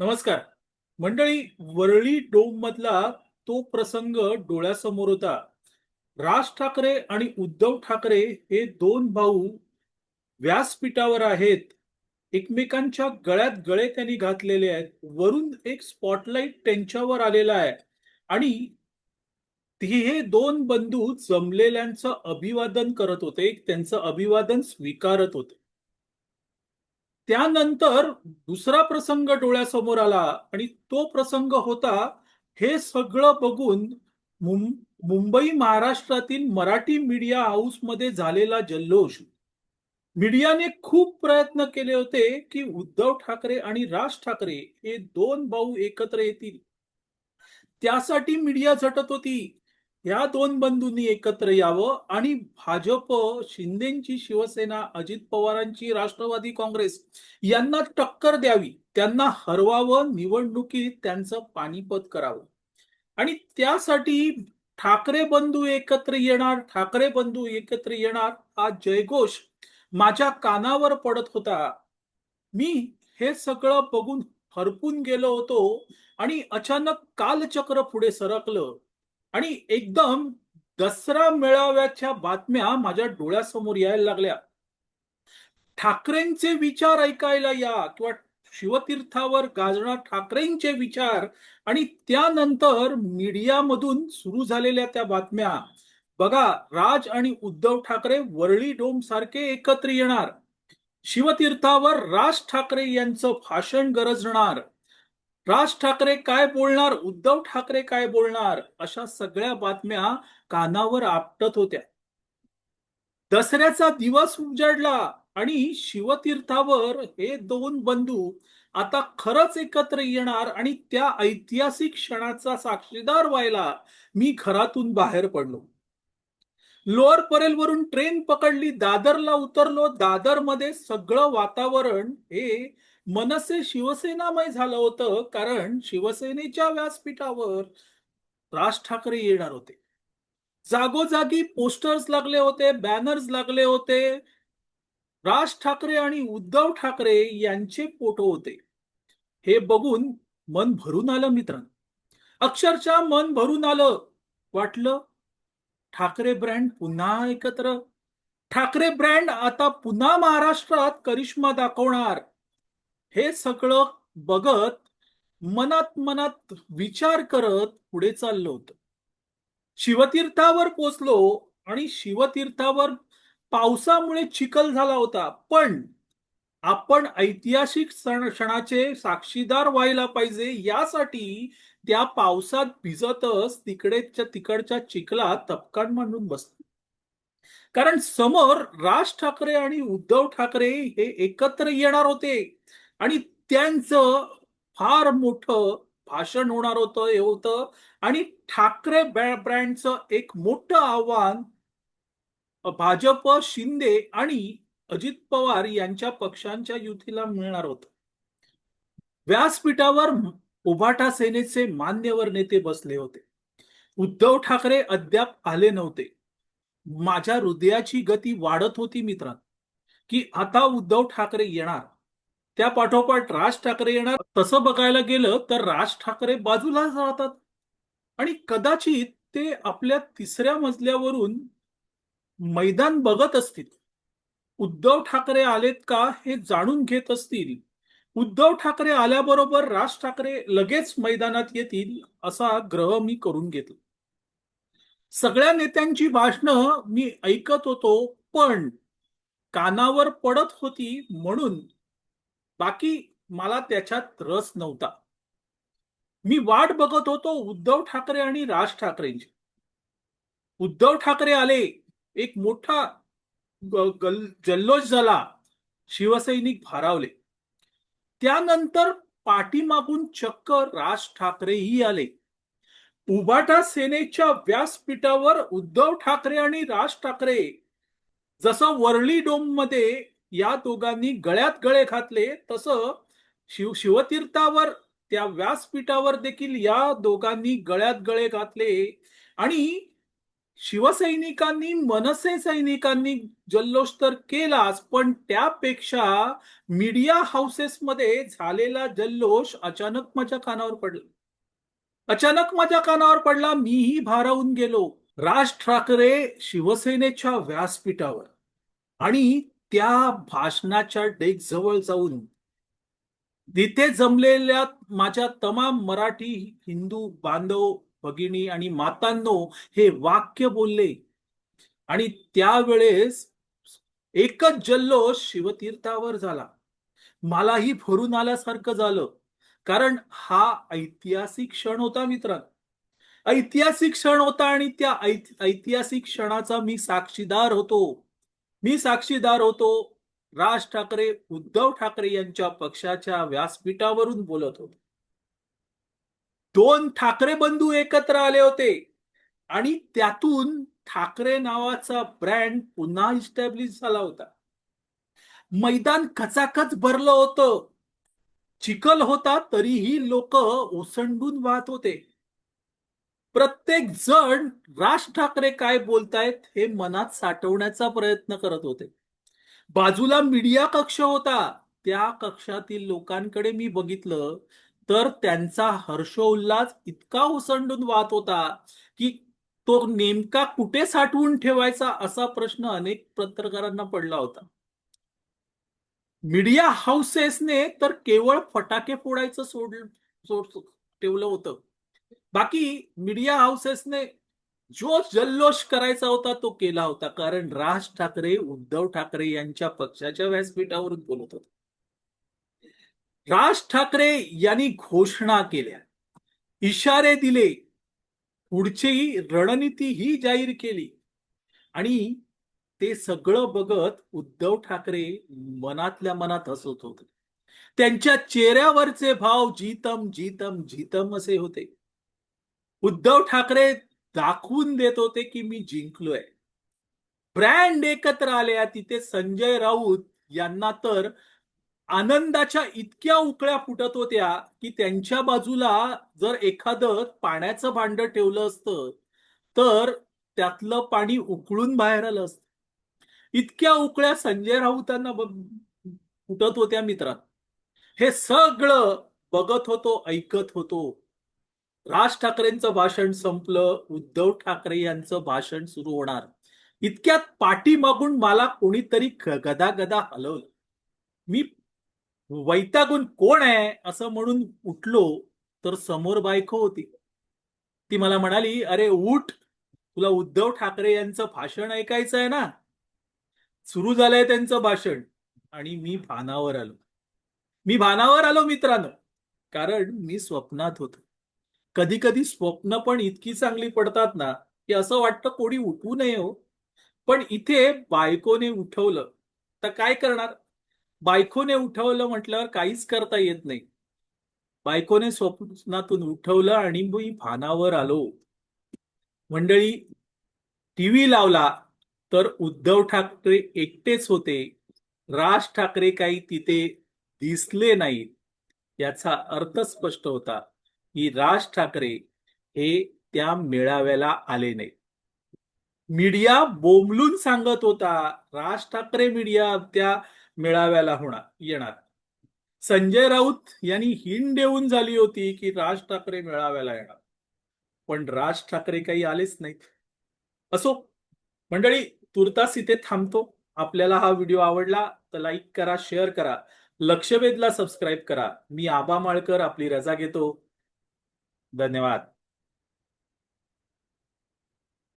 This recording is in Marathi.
नमस्कार. मंडळी वरळी डोम मधला तो प्रसंग डोळ्यासमोर होता. राज ठाकरे आणि उद्धव ठाकरे हे दोन भाऊ व्यासपीठावर आहेत. एकमेकांच्या गळ्यात गळे त्यांनी घातलेले आहेत. वरून एक स्पॉटलाइट त्यांच्यावर आलेला आहे. आणि हे दोन बंधू जमलेल्यांचं अभिवादन करत होते. त्यांचं अभिवादन स्वीकारत होते. त्यानंतर दुसरा प्रसंग डोळ्यासमोर आला आणि तो प्रसंग होता हे सगळं बघून मुंबई महाराष्ट्रातील मराठी मीडिया हाऊसमध्ये झालेला जल्लोष. मीडियाने खूप प्रयत्न केले होते की उद्धव ठाकरे आणि राज ठाकरे हे दोन भाऊ एकत्र येतील. त्यासाठी मीडिया झटत होती. या दोन बंधूंनी एकत्र यावं आणि भाजप शिंदेची शिवसेना अजित पवारांची राष्ट्रवादी काँग्रेस यांना टक्कर द्यावी त्यांना हरवावं निवडणुकीत त्यांचं पानिपत करावं. आणि त्यासाठी ठाकरे बंधू एकत्र येणार ठाकरे बंधू एकत्र येणार हा जयघोष माझ्या कानावर पडत होता. मी हे सगळं बघून हरपून गेलो होतो आणि अचानक कालचक्र पुढे सरकलं. आणि एकदम दसरा मेळाव्याच्या बातम्या माझ्या डोळ्यासमोर यायला लागल्या. ठाकरेंचे विचार ऐकायला या किंवा शिवतीर्थावर गाजणार ठाकरेंचे विचार आणि त्यानंतर मीडियामधून सुरू झालेल्या त्या बातम्या. बघा राज आणि उद्धव ठाकरे वरळी डोम सारखे एकत्र येणार. शिवतीर्थावर राज ठाकरे यांचं भाषण गरजणार. राज ठाकरे काय बोलणार? उद्धव ठाकरे काय बोलणार? अशा सगळ्या बातम्या कानावर आपटत होत्या. दसऱ्याचा दिवस उजाडला आणि शिवतीर्थावर हे दोन बंधू आता खरंच एकत्र येणार आणि त्या ऐतिहासिक क्षणाचा साक्षीदार व्हायला मी घरातून बाहेर पडलो. लोअर परेल वरून ट्रेन पकडली दादरला उतरलो. दादरमध्ये सगळं वातावरण हे मनसे शिवसेनामय झालं होतं कारण शिवसेनेच्या व्यासपीठावर राज ठाकरे येणार होते. जागोजागी पोस्टर्स लागले होते बॅनर्स लागले होते. राज ठाकरे आणि उद्धव ठाकरे यांचे फोटो होते. हे बघून मन भरून आलं मित्रांनो. अक्षरशः मन भरून आलं. वाटलं ठाकरे ब्रँड पुन्हा एकत्र. ठाकरे ब्रँड आता पुन्हा महाराष्ट्रात करिश्मा दाखवणार. हे सगळं बघत मनात मनात विचार करत पुढे चाललो होत. शिवतीर्थावर पोचलो आणि शिवतीर्थावर पावसामुळे चिखल झाला होता. पण आपण ऐतिहासिक सण क्षणाचे साक्षीदार व्हायला पाहिजे यासाठी त्या पावसात भिजतच तिकडेच्या तिकडच्या चिखलात तपकान मांडून बसतो कारण समोर राज ठाकरे आणि उद्धव ठाकरे हे एकत्र येणार होते. आणि त्यांचं फार मोठं भाषण होणार होतं हे होतं. आणि ठाकरे ब्रँडचं एक मोठं आव्हान भाजप शिंदे आणि अजित पवार यांच्या पक्षांच्या युतीला मिळणार होतं. व्यासपीठावर उभाटा सेनेचे मान्यवर नेते बसले होते. उद्धव ठाकरे अद्याप आले नव्हते. माझ्या हृदयाची गती वाढत होती मित्रांनो की आता उद्धव ठाकरे येणार. त्या पाठोपाठ राज ठाकरे येणार. तसं बघायला गेलं तर राज ठाकरे बाजूलाच राहतात. आणि कदाचित ते आपल्या तिसऱ्या मजल्यावरून मैदान बघत असतील. उद्धव ठाकरे आलेत का हे जाणून घेत असतील. उद्धव ठाकरे आल्याबरोबर राज ठाकरे लगेच मैदानात येतील असा ग्रह मी करून घेतला सगळ्या नेत्यांची भाषणं मी ऐकत होतो पण कानावर पडत होती म्हणून बाकी मला त्याच्यात रस नव्हता. मी वाट बघत होतो उद्धव ठाकरे आणि राज ठाकरेंची. उद्धव ठाकरे आले एक मोठा जल्लोष झाला शिवसैनिक भारावले. त्यानंतर पाठीमागून चक्क राज ठाकरेही आले. उभाटा सेनेच्या व्यासपीठावर उद्धव ठाकरे आणि राज ठाकरे जसं वर्ली डोममध्ये या दोघांनी गळ्यात गळे घातले. तसं शिव शिवतीर्थावर त्या व्यासपीठावर देखील या दोघांनी गळ्यात गळे घातले. आणि शिवसैनिकांनी मनसे सैनिकांनी जल्लोष तर केलाच पण त्यापेक्षा मीडिया हाऊसेसमध्ये झालेला जल्लोष अचानक माझ्या कानावर पडला. अचानक माझ्या कानावर पडला मीही भारावून गेलो. राज ठाकरे शिवसेनेच्या व्यासपीठावर. आणि त्या भाषणाच्या डेक जवळ जाऊन तिथे जमलेल्या माझ्या तमाम मराठी हिंदू बांधव भगिनी आणि मातांनो हे वाक्य बोलले. आणि त्यावेळेस एकच जल्लोष शिवतीर्थावर झाला. मलाही भरून आल्यासारखं झालं. कारण हा ऐतिहासिक क्षण होता मित्रांनो. ऐतिहासिक क्षण होता आणि त्या ऐतिहासिक क्षणाचा मी साक्षीदार होतो. मी साक्षीदार होतो. राज ठाकरे उद्धव ठाकरे यांच्या पक्षाच्या व्यासपीठावरून बोलत होतो. दोन ठाकरे बंधू एकत्र आले होते. आणि त्यातून ठाकरे नावाचा ब्रँड पुन्हा इस्टॅब्लिश झाला होता. मैदान कचाकच भरलं होतं. चिखल होता तरीही लोक ओसंडून वाहत होते. प्रत्येक जण राज ठाकरे काय बोलतायत हे मनात साठवण्याचा प्रयत्न करत होते. बाजूला मीडिया कक्ष होता. त्या कक्षातील लोकांकडे मी बघितलं तर त्यांचा हर्षोल्लास इतका ओसंडून वाहत होता की तो नेमका कुठे साठवून ठेवायचा असा प्रश्न अनेक पत्रकारांना पडला होता. मीडिया हाऊसेसने तर केवळ फटाके फोडायचं सोड सोड ठेवलं होतं. बाकी मीडिया हाऊसेसने जो जल्लोष करायचा होता तो केला होता. कारण राज ठाकरे उद्धव ठाकरे यांच्या पक्षाच्या व्यासपीठावरून बोलत होते. राज ठाकरे यांनी घोषणा केल्या. इशारे दिले. पुढची रणनीती ही जाहीर केली. आणि ते सगळं बघत उद्धव ठाकरे मनातल्या मनात हसत होते. त्यांच्या चेहऱ्यावरचे भाव जीतम जीतम जीतम असे होते. उद्धव ठाकरे दाखवून देत होते की मी जिंकलोय. ब्रँड एकत्र आल्या तिथे संजय राऊत यांना तर आनंदाच्या इतक्या उकळ्या फुटत होत्या की त्यांच्या बाजूला जर एखादं पाण्याचं भांड ठेवलं असतं तर त्यातलं पाणी उकळून बाहेर आलं असतं. इतक्या उकळ्या संजय राऊतांना फुटत होत्या मित्रात हे सगळं बघत होतो ऐकत होतो. राज ठाकरेंचं भाषण संपलं उद्धव ठाकरे यांचं भाषण सुरू होणार. इतक्यात पाठीमागून मला कोणीतरी ग- गदा गदा हलवलं. मी वैतागून कोण आहे असं म्हणून उठलो तर समोर बायको होती. ती मला म्हणाली अरे उठ. तुला उद्धव ठाकरे यांचं भाषण ऐकायचं आहे ना. सुरू झालंय त्यांचं भाषण आणि मी भानावर आलो. मी भानावर आलो मित्रांनो कारण मी स्वप्नात होतो. कधी कधी स्वप्न पण इतकी चांगली पडतात ना की असं वाटतं कोणी उठवू नये हो. पण इथे बायकोने उठवलं तर काय करणार? बायकोने उठवलं म्हटल्यावर काहीच करता येत नाही. बायकोने स्वप्नातून उठवलं आणि मी भानावर आलो. मंडळी टीव्ही लावला तर उद्धव ठाकरे एकटेच होते. राज ठाकरे काही तिथे दिसले नाहीत. याचा अर्थ स्पष्ट होता. की राज ठाकरे हे त्या मेळाव्याला आले नाही मीडिया बोंबलून सांगत होता राज ठाकरे मीडिया त्या मेळाव्याला होणार येणार. संजय राऊत यांनी हिंड देऊन झाली होती की राज ठाकरे मेळाव्याला येणार. पण राज ठाकरे काही आलेच नाहीत. असो मंडळी तुर्तास इथे थांबतो. आपल्याला हा व्हिडिओ आवडला तर लाईक करा शेअर करा. लक्षवेधला सबस्क्राईब करा. मी आबा माळकर आपली रजा घेतो. धन्यवाद.